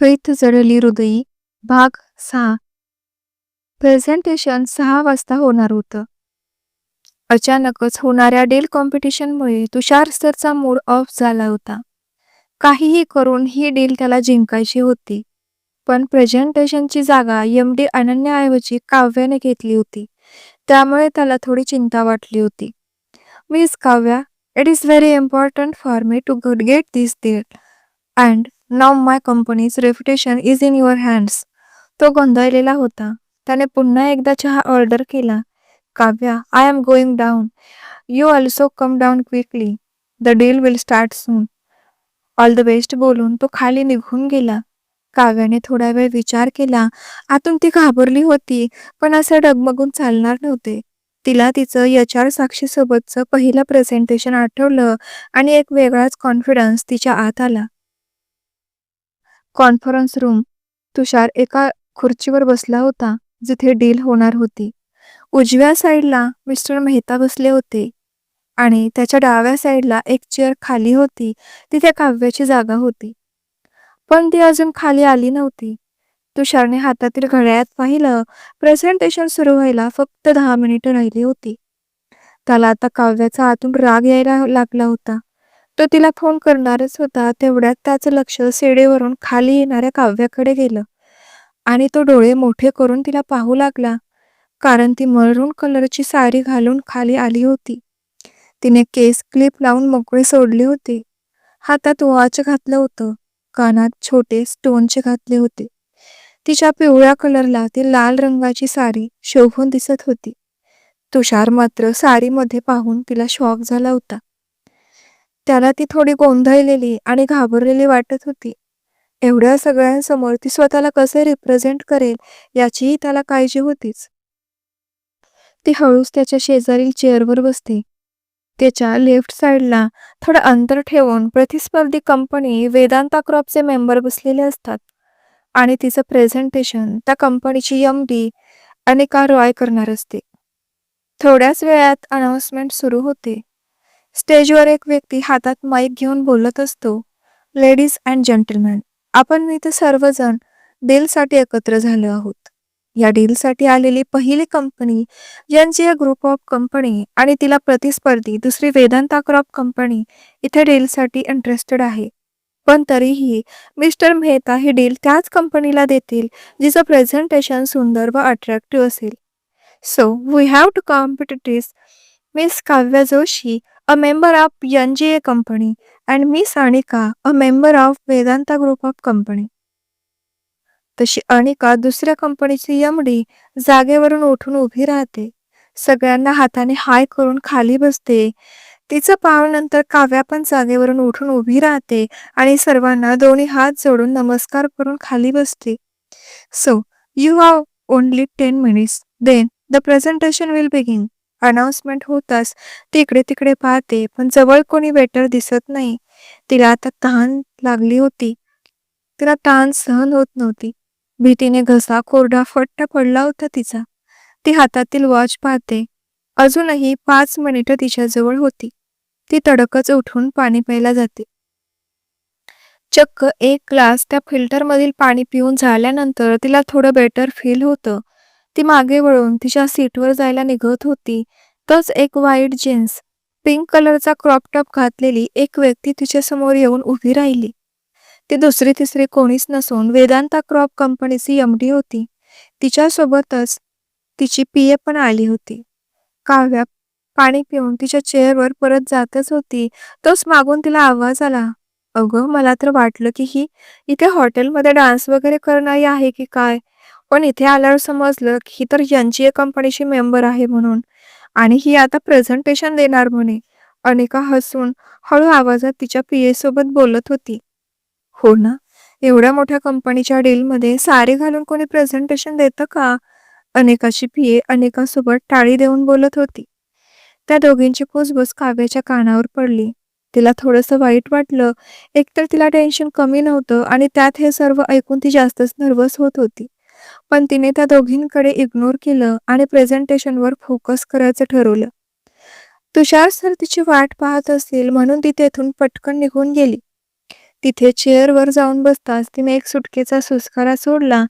प्रीत जडली हृदयी भाग सहा. प्रेझेंटेशन सहा वाजता होणार होतं. अचानकच होणाऱ्या डील कॉम्पिटिशनमुळे तुषार सरचा मूड ऑफ झाला होता. काहीही करून ही डील त्याला जिंकायची होती. पण प्रेझेंटेशनची जागा एम डी अनन्याऐवजी काव्याने घेतली होती. त्यामुळे त्याला थोडी चिंता वाटली होती. Miss Kavya it is very important for me to good get this deal and now my company's reputation is in your hands तो गोंधळलेला होता. त्याने पुन्हा एकदा चहा ऑर्डर केला. Kavya I am going down you also come down quickly the deal will start soon all the best बोलून तो खाली निघून गेला. काव्याने थोडा वेळ विचार केला. आतून ती घाबरली होती पण असं डगमगून चालणार नव्हते. तिला तिचं यच आर साक्षीसोबतचं पहिलं प्रेझेंटेशन आठवलं आणि एक वेगळाच कॉन्फिडन्स तिच्या आत आला. Conference room. तुषार एका खुर्चीवर बसला होता जिथे डील होणार होती. उजव्या साईडला मिस्टर मेहता बसले होते आणि त्याच्या डाव्या साईडला एक चेअर खाली होती. तिथे काव्याची जागा होती. पण ती अजून खाली आली नव्हती. तुषारने हातातील घड्याळात पाहिलं प्रेझेंटेशन सुरू व्हायला फक्त दहा मिनिटं राहिली होती. त्याला आता काव्याचा आतून राग यायला लागला होता. तो तिला फोन करणारच होता. तेवढ्यात त्याचं लक्ष सेडेवरून खाली येणाऱ्या काव्याकडे गेलं. आणि तो डोळे मोठे करून तिला पाहू लागला. कारण ती मरून कलरची साडी घालून खाली आली होती. तिने केस क्लिप लावून मोकळे सोडले होते. हातात वॉच घातलं होतं. कानात छोटे स्टोनचे घातले होते. तिच्या पिवळ्या कलरला ती लाल रंगाची साडी शोभून दिसत होती. तुषार मात्र साडीमध्ये पाहून तिला शॉक झाला होता. त्याला ती थोडी गोंधळलेली आणि घाबरलेली वाटत होती. एवढ्या सगळ्यांसमोर ती स्वतःला कसे रिप्रेझेंट करेल याचीही त्याला काळजी होतीच. ती हळूच त्याच्या शेजारील चेअरवर बसते त्याच्या लेफ्ट साइडला थोडं अंतर ठेवून प्रतिस्पर्धी कंपनी वेदांता क्रॉपचे मेंबर बसलेले असतात. आणि तिचं प्रेझेंटेशन त्या कंपनीची एम डी अनिका रॉय करणार असते. थोड्याच वेळात अनाउन्समेंट सुरू होते. स्टेजवर एक व्यक्ती हातात माईक घेऊन बोलत असतो. लेडीज अँड जेंटलमॅन आपण इथे सर्वजण डीलसाठी एकत्र झालो आहोत. या डीलसाठी आलेली पहिली कंपनी यांची ग्रुप ऑफ कंपनी आणि तिला प्रतिस्पर्धी दुसरी वेदांता क्रॉप कंपनी इथे डीलसाठी इंटरेस्टेड आहे. पण तरीही मिस्टर मेहता ही डील त्याच कंपनीला देतील जिचं प्रेझेंटेशन सुंदर व अट्रॅक्टिव्ह असेल. So we have to competitive miss Kavya Joshi a member of N G A company and miss Anika a member of Vedanta group of company तशी अनिका दुसऱ्या कंपनीची एम डी जागेवरून उठून उभी राहते. सगळ्यांना हाताने हाय करून खाली बसते. तिचं पाहूनंतर काव्या पण जागेवरून उठून उभी राहते आणि सर्वांना दोन्ही हात जोडून नमस्कार करून खाली बसते. So you have only ten minutes then the presentation will begin announcement होताच. ती इकडे तिकडे पाहते पण जवळ कोणी वेटर दिसत नाही. तिला आता तहान लागली होती. तिला तहान सहन होत नव्हती. भीतीने घसा कोरडा फट्ट पडला होता तिचा. ती हातातील वॉच पाहते. अजूनही पाच मिनिटं तिच्याजवळ होती. ती तडकच उठून पाणी प्यायला जाते. चक्क एक ग्लास त्या फिल्टरमधील पाणी पिऊन झाल्यानंतर तिला थोडं बेटर फील होतं. ती मागे वळून तिच्या सीटवर जायला निघत होती. तोच एक व्हाईट जीन्स पिंक कलरचा क्रॉप टॉप घातलेली एक व्यक्ती तिच्या समोर येऊन उभी राहिली. ती दुसरी तिसरी कोणीच नसून वेदांता क्रॉप कंपनीची एमडी होती. तिच्यासोबतच तिची पीए पण आली होती. काव्या पाणी पिऊन तिच्या चेअरवर परत जातच होती. तोच मागून तिला आवाज आला अगं मला तर वाटलं की ही इथे हॉटेलमध्ये डान्स वगैरे करणारी आहे की काय? पण इथे आल्यावर समजलं की ही तर यांची कंपनीची मेंबर आहे म्हणून. आणि ही आता प्रेझेंटेशन देणार म्हणे. अनेका हसून हळू आवाजात तिच्या पीए सोबत बोलत होती. हो ना एवढ्या मोठ्या कंपनीच्या डीलमध्ये साडी घालून कोणी प्रेझेंटेशन देतं का? अनेकाची पीए अनेकासोबत टाळी देऊन बोलत होती. त्या दोघींची कुसबुस काव्याच्या कानावर पडली. तिला थोडंसं वाईट वाटलं. एकतर तिला टेन्शन कमी नव्हतं आणि त्यात हे सर्व ऐकून ती जास्तच नर्वस होत होती. पण तिने त्या दोघींकडे इग्नोर केलं आणि प्रेझेंटेशनवर फोकस करायचं ठरवलं. तुषार सर तिची वाट पाहत असेल म्हणून ती तेथून पटकन निघून गेली. तिथे चेअरवर जाऊन बसताच तिने एक सुटकेचा सुस्कारा सोडला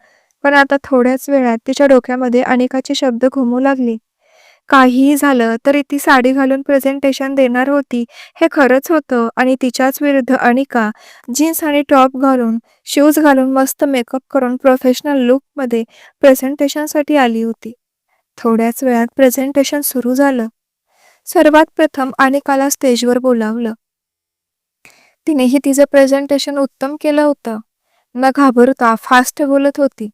पण आता थोड्याच वेळात तिच्या डोक्यामध्ये अनेकाचे शब्द घुमू लागले. काहीही झालं तरी ती साडी घालून प्रेझेंटेशन देणार होती. हे खरंच होतं. आणि तिच्याच विरुद्ध अनिका जीन्स आणि टॉप घालून शूज घालून मस्त मेकअप करून प्रोफेशनल लुकमध्ये प्रेझेंटेशनसाठी आली होती. थोड्याच वेळात प्रेझेंटेशन सुरू झालं. सर्वात प्रथम अनिकाला स्टेजवर बोलावलं. तिनेही तिचं प्रेझेंटेशन उत्तम केलं होतं. न घाबरता फास्ट बोलत होती.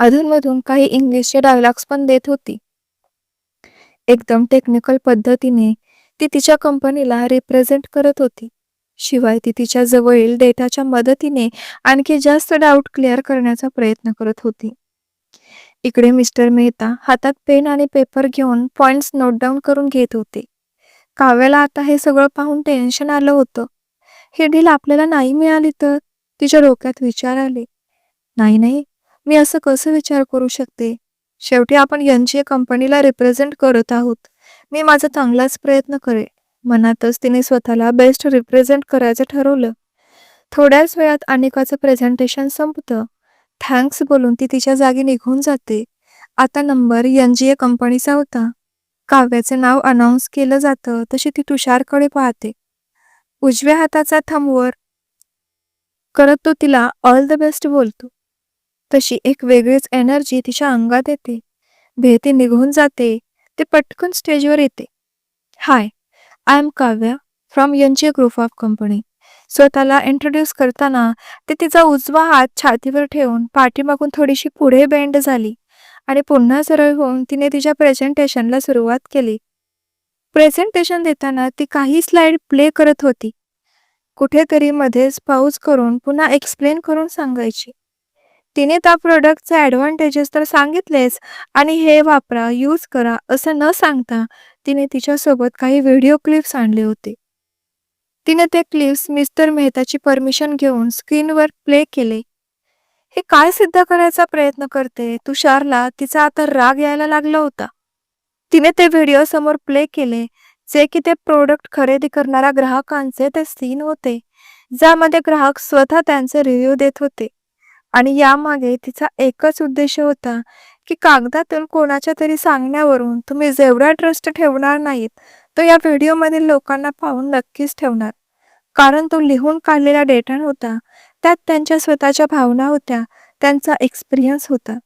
अधूनमधून काही इंग्लिशचे डायलॉग्स पण देत होती. एकदम टेक्निकल पद्धतीने ती तिच्या कंपनीला रिप्रेझेंट करत होती. शिवाय ती तिच्या जवळील डेटाच्या मदतीने आणखी जास्त डाऊट क्लिअर करण्याचा प्रयत्न करत होती. इकडे मिस्टर मेहता हातात पेन आणि पेपर घेऊन पॉइंट्स नोट डाऊन करून घेत होते. काव्याला आता हे सगळं पाहून टेन्शन आलं होतं. हे डील आपल्याला नाही मिळाली तर? तिच्या डोक्यात विचार आले. नाही नाही मी असं कसं विचार करू शकते? शेवटी आपण यांची कंपनीला रिप्रेझेंट करत आहोत. मी माझा चांगलाच प्रयत्न करे मनातच तिने स्वतःला बेस्ट रिप्रेझेंट करायचं ठरवलं. थोड्याच वेळात अनिकाचं प्रेझेंटेशन संपतं. थँक्स बोलून ती तिच्या जागी निघून जाते. आता नंबर एन जी ए कंपनीचा होता. काव्याचे नाव अनाऊन्स केलं जातं तशी ती तुषारकडे पाहते. उजव्या हाताचा थंबवर करत तो तिला ऑल द बेस्ट बोलतो. तशी एक वेगळीच एनर्जी तिच्या अंगात येते. भेती निघून जाते. ते पटकन स्टेजवर येते. Hi I am Kavya from NGA group of company स्वतःला इंट्रोड्यूस करताना ते तिचा उजवा हात छातीवर ठेवून पाठीमागून थोडीशी पुढे बेंड झाली आणि पुन्हा सरळ होऊन तिने तिच्या प्रेझेंटेशनला सुरुवात केली. प्रेझेंटेशन देताना ती काही स्लाइड प्ले करत होती. कुठेतरी मध्येच पाऊस करून पुन्हा एक्सप्लेन करून सांगायची. तिने त्या प्रोडक्टचे ॲडव्हान्टेजेस तर सांगितलेच आणि हे वापरा यूज करा असं न सांगता तिने तिच्यासोबत काही व्हिडिओ क्लिप्स आणले होते. तिने ते क्लिप्स मिस्टर मेहताची परमिशन घेऊन स्क्रीनवर प्ले केले. हे काय सिद्ध करायचा प्रयत्न करते? तुषारला तिचा आता राग यायला लागला होता. तिने ते व्हिडिओ समोर प्ले केले जे की ते प्रोडक्ट खरेदी करणाऱ्या ग्राहकांचे ते सीन होते ज्यामध्ये ग्राहक स्वतः त्यांचे रिव्ह्यू देत होते. आणि यामागे तिचा एकच उद्देश होता की कागदातून कोणाच्या तरी सांगण्यावरून तुम्ही जेवढा ट्रस्ट ठेवणार नाहीत तो या व्हिडिओमधील लोकांना पाहून नक्कीच ठेवणार. कारण तो लिहून काढलेला डेटा होता त्यात त्यांच्या स्वतःच्या भावना होत्या त्यांचा एक्सपिरियन्स होता.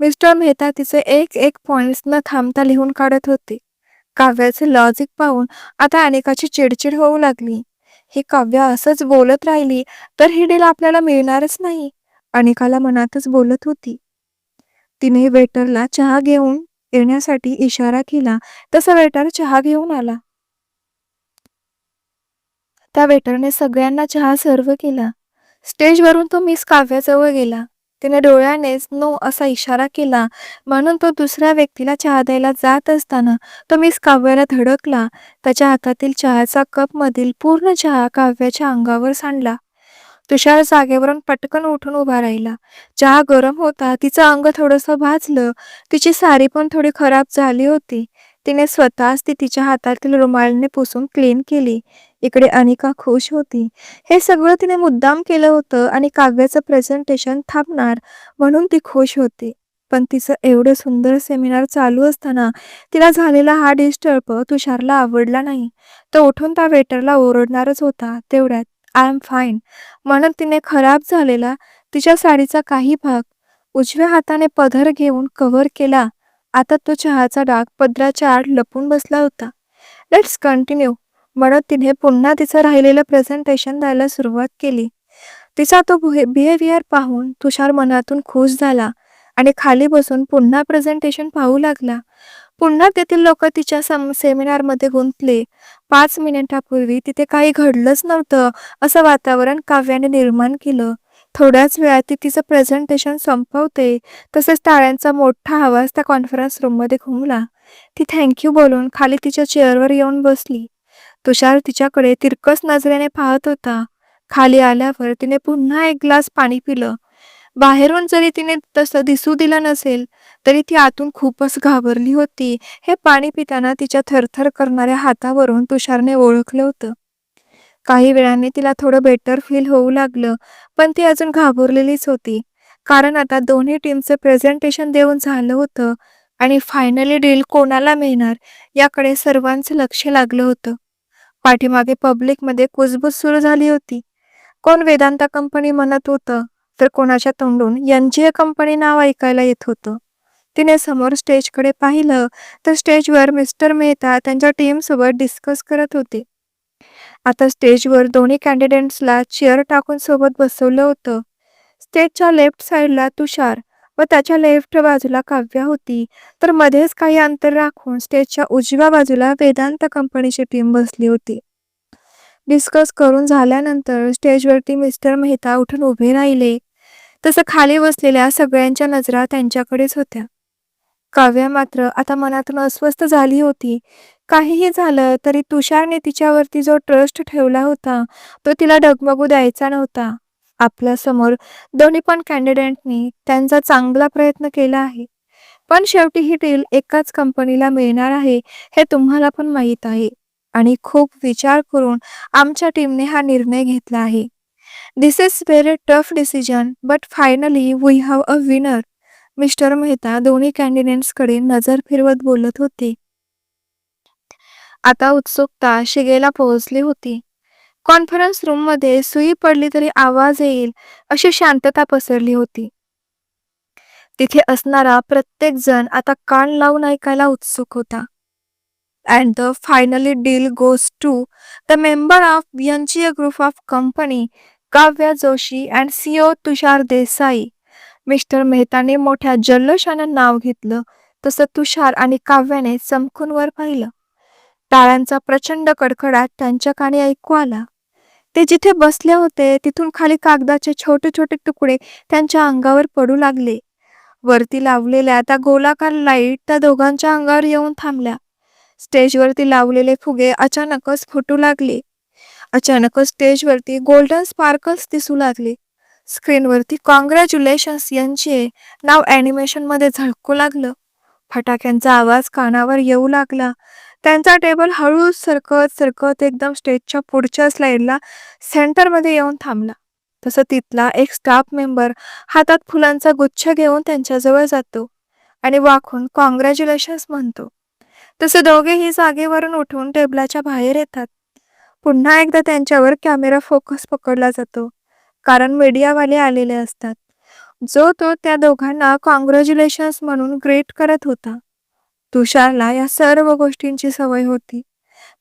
मिस्टर मेहता तिचे एक एक पॉइंट्स न थांबता लिहून काढत होते. काव्याचे लॉजिक पाहून आता अनेकाची चिडचिड होऊ लागली. ही काव्य असंच बोलत राहिली तर ही डील आपल्याला मिळणारच नाही. अनिकाला मनातच बोलत होती. तिने वेटरला चहा घेऊन येण्यासाठी इशारा केला. तसा वेटर चहा घेऊन आला. त्या वेटरने सगळ्यांना चहा सर्व केला. स्टेजवरून तो मिस काव्याजवळ गेला. तिने डोळ्यानेच नो असा इशारा केला. म्हणून तो दुसऱ्या व्यक्तीला चहा द्यायला जात असताना तो मिस काव्याला धडकला. त्याच्या हातातील चहाचा कप मधील पूर्ण चहा काव्याच्या अंगावर सांडला. तुषार जागेवरून पटकन उठून उभा राहिला. चहा गरम होता. तिचं अंग थोडंसं भाजलं. तिची साडी पण थोडी खराब झाली होती. तिने स्वतःच ती तिच्या हातातील रुमालने पुसून क्लीन केली. इकडे अनिका खुश होती. हे सगळं तिने मुद्दाम केलं होतं आणि काव्याचं प्रेझेंटेशन थांबणार म्हणून ती खुश होती. पण तिचं एवढं सुंदर सेमिनार चालू असताना तिला झालेला हा डिस्टर्ब तुषारला आवडला नाही. तो उठून त्या वेटरला ओरडणारच होता. तेवढ्यात आय एम फाईन. म्हणून तिने खराब झालेला तिच्या साडीचा काही भाग उजव्या हाताने पदर घेऊन कव्हर केला. आता तो चहाचा डाग पदराच्या आड लपून बसला होता. लेट्स कंटिन्यू म्हणत तिने पुन्हा तिचं राहिलेलं प्रेझेंटेशन द्यायला सुरुवात केली. तिचा तो बिहेवियर पाहून तुषार मनातून खुश झाला आणि खाली बसून पुन्हा प्रेझेंटेशन पाहू लागला. पुन्हा तेथील लोक तिच्या सेमिनारमध्ये गुंतले. पाच मिनिटापूर्वी तिथे काही घडलंच नव्हतं असं वातावरण काव्याने निर्माण केलं. थोड्याच वेळात ती तिचं प्रेझेंटेशन संपवते. तसेच टाळ्यांचा मोठा आवाज त्या कॉन्फरन्स रूममध्ये घुमला. ती थँक्यू बोलून खाली तिच्या चेअरवर येऊन बसली. तुषार तिच्याकडे तिरकस नजरेने पाहत होता. खाली आल्यावर तिने पुन्हा एक ग्लास पाणी पिलं. बाहेरून जरी तिने तसं दिसू दिलं नसेल तरी ती आतून खूपच घाबरली होती. हे पाणी पिताना तिच्या थरथर करणाऱ्या हातावरून तुषारने ओळखलं होतं. काही वेळाने तिला थोडं बेटर फील होऊ लागलं पण ती अजून घाबरलेलीच होती. कारण आता दोन्ही टीमचं प्रेझेंटेशन देऊन झालं होतं आणि फायनली डील कोणाला मिळणार याकडे सर्वांचं लक्ष लागलं होतं. पाठीमागे पब्लिकमध्ये कुजबूज सुरू झाली होती. कोण वेदांता कंपनी म्हणत होतं? तर कोणाच्या तोंडून एनजीए कंपनी नाव ऐकायला येत होतं. तिने समोर स्टेजकडे पाहिलं तर स्टेजवर मिस्टर मेहता त्यांच्या टीमसोबत डिस्कस करत होते. आता स्टेजवर दोन्ही कॅन्डिडेट्सला चेअर टाकून सोबत बसवलं होतं. स्टेजच्या लेफ्ट साइडला तुषार व त्याच्या लेफ्ट बाजूला काव्या होती. तर मध्येच काही अंतर राखून स्टेजच्या उजव्या बाजूला वेदांत कंपनीची टीम बसली होती. डिस्कस करून झाल्यानंतर स्टेजवरती मिस्टर मेहता उठून उभे राहिले. तसं खाली बसलेल्या सगळ्यांच्या नजरा त्यांच्याकडेच होत्या. काव्या मात्र आता मनातून अस्वस्थ झाली होती. काहीही झालं तरी तुषारने तिच्यावरती जो ट्रस्ट ठेवला होता तो तिला डगमगू द्यायचा नव्हता. आपल्यासमोर दोन्ही पण कॅन्डिडेटनी त्यांचा चांगला प्रयत्न केला आहे. पण शेवटी ही डील एकाच कंपनीला मिळणार आहे हे तुम्हाला पण माहीत आहे. आणि खूप विचार करून आमच्या टीमने हा निर्णय घेतला आहे. This is very tough decision but finally we have a winner mister Mehta दोन्ही कॅन्डिडेट्सकडे नजर फिरवत बोलत होते. आता उत्सुकता शिगेला पोहोचली होती. कॉन्फरन्स रूममध्ये सुई पडली तरी आवाज येईल अशी शांतता पसरली होती. तिथे असणारा प्रत्येक जण आता कान लावून ऐकायला उत्सुक होता. And the finally deal goes to the member of NGA group of company Kavya Joshi and CEO Tushar Desai. Mister मेहताने मोठ्या जल्लोषानं नाव घेतलं तसं तुषार आणि काव्याने चमकून वर पाहिलं. टाळ्यांचा प्रचंड कडकडाट त्यांच्या कानी ऐकू आला. ते जिथे बसले होते तिथून खाली कागदाचे छोटे छोटे तुकडे त्यांच्या अंगावर पडू लागले. वरती लावलेल्या त्या गोलाकार लाइट त्या दोघांच्या अंगावर येऊन थांबल्या. स्टेजवरती लावलेले फुगे अचानकच फुटू लागले. अचानकच स्टेजवरती गोल्डन स्पार्कल्स दिसू लागली. स्क्रीनवरती कॉंग्रॅच्युलेशन्स यांचे नाव ॲनिमेशनमध्ये झळकू लागलं. फटाक्यांचा आवाज कानावर येऊ लागला. त्यांचा टेबल हळूच सरकत सरकत एकदम स्टेजच्या पुढच्या स्लाईडला सेंटरमध्ये येऊन थांबला. तसं तिथला एक स्टाफ मेंबर हातात फुलांचा गुच्छ घेऊन त्यांच्याजवळ जातो आणि वाकून कॉंग्रॅच्युलेशन्स म्हणतो. तसे दोघेही जागेवरून उठून टेबलाच्या बाहेर येतात. पुन्हा एकदा त्यांच्यावर कॅमेरा फोकस पकडला जातो. कारण मीडियावाले आलेले असतात. जो तो त्या दोघांना कॉंग्रॅच्युलेशन्स म्हणून ग्रेट करत होता. तुषारला या सर्व गोष्टींची सवय होती.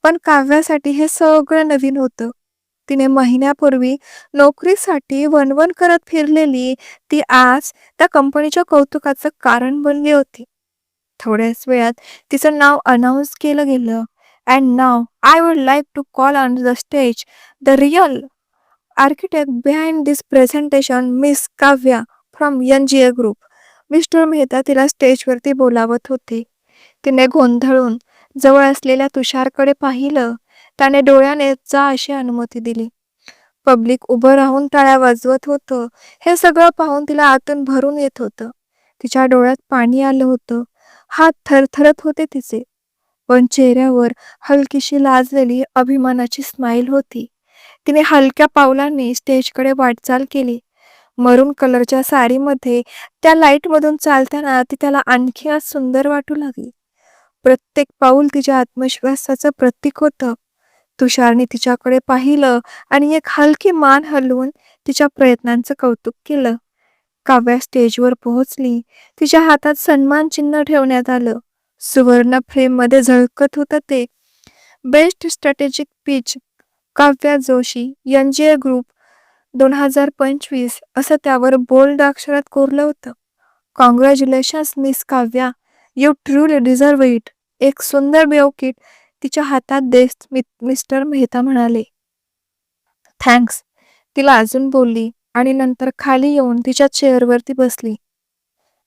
पण काव्यासाठी हे सगळं नवीन होतं. तिने महिन्यापूर्वी नोकरीसाठी वनवन करत फिरलेली ती आज त्या कंपनीच्या कौतुकाचं कारण बनली होती. थोड्याच वेळात तिचं नाव अनाऊन्स केलं गेलं. And now I would like to call on the stage the real architect behind this presentation miss Kavya from N G A group mister Mehta तिला स्टेजवरती बोलावत होते. तिने गोंधळून जवळ असलेल्या तुषारकडे पाहिलं. त्याने डोळ्याने जा अशी अनुमती दिली. पब्लिक उभं राहून टाळ्या वाजवत होतं. हे सगळं पाहून तिला आतून भरून येत होतं. तिच्या डोळ्यात पाणी आलं होतं. हात थरथरत होते तिचे. पण चेहऱ्यावर हलकीशी लाजलेली अभिमानाची स्माईल होती. तिने हलक्या पावलाने स्टेजकडे वाटचाल केली. मरून कलरच्या साडीमध्ये त्या लाईटमधून चालताना ती त्याला आणखी आज सुंदर वाटू लागली. प्रत्येक पाऊल तिच्या आत्मविश्वासाचं प्रतीक होतं. तुषारने तिच्याकडे पाहिलं आणि एक हलकी मान हलवून तिच्या प्रयत्नांचं कौतुक केलं. काव्या स्टेजवर पोहोचली. तिच्या हातात सन्मान चिन्ह ठेवण्यात आलं. सुवर्ण फ्रेममध्ये झळकत होतं ते. Best strategic pitch Kavya Joshi NGA group दोन हजार पंचवीस असं त्यावर बोल्ड अक्षरात कोरलं होतं. Congratulations miss Kavya. You truly deserve it एक सुंदर बेवकिट तिच्या हातात देश मिस्टर मेहता म्हणाले. थँक्स तिला अजून बोलली आणि नंतर खाली येऊन तिच्या चेअरवरती बसली.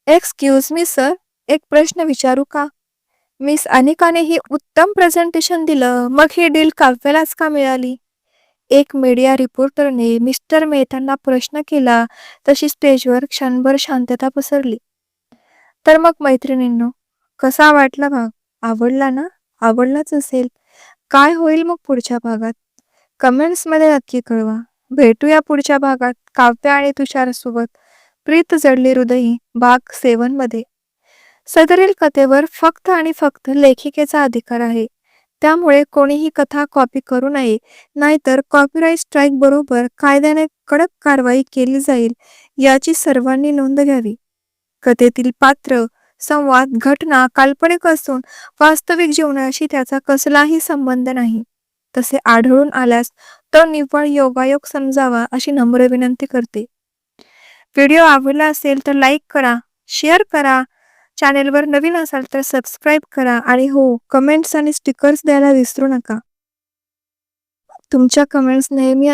एक्सक्यूज मी सर एक प्रश्न विचारू का? मिस अनिकाने ही उत्तम प्रेझेंटेशन दिलं. मग ही डील काव्यालाच का मिळाली? एक मीडिया रिपोर्टरने मिस्टर मेहतांना प्रश्न केला. तशी स्टेजवर क्षणभर शांतता पसरली. तर मग मैत्रिणींनो कसा वाटला भाग? आवडला ना? आवडलाच असेल. काय होईल मग पुढच्या भागात? कमेंट्समध्ये नक्की कळवा. भेटूया पुढच्या भागात काव्य आणि तुषारसोबत. प्रीत जडली हृदयी भाग सेवनमध्ये. सदरील कथेवर फक्त आणि फक्त लेखिकेचा अधिकार आहे. त्यामुळे कोणीही कथा कॉपी करू नये नाहीतर कॉपीराईट स्ट्राईक बरोबर कायद्याने कडक कारवाई केली जाईल याची सर्वांनी नोंद घ्यावी. कथेतील पात्र संवाद घटना काल्पनिक असून वास्तविक जीवनाशी त्याचा कसलाही संबंध नाही. तसे आढळून आल्यास तो निव्वळ योगायोग समजावा अशी नम्र विनंती करते. व्हिडिओ आवडला असेल तर लाईक करा शेअर करा चॅनेलवर नवीन असाल तर सबस्क्राईब करा आणि हो कमेंट्स आणि स्टिकर्स द्यायला विसरू नका. तुमच्या कमेंट्स नेहमी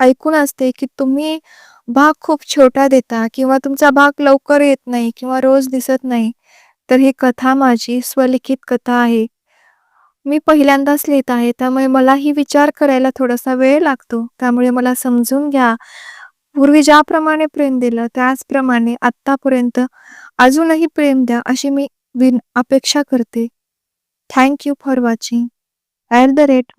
ऐकून असते की तुम्ही भाग खूप छोटा देता किंवा तुमचा भाग लवकर येत नाही किंवा रोज दिसत नाही तर ही कथा माझी स्वलिखित कथा आहे. मी पहिल्यांदाच लिहित आहे त्यामुळे मलाही विचार करायला थोडासा वेळ लागतो. त्यामुळे मला समजून घ्या. पूर्वी ज्याप्रमाणे प्रेम दिलं त्याचप्रमाणे आत्तापर्यंत अजूनही प्रेम द्या अशी मी विन अपेक्षा करते. Thank you for watching at the rate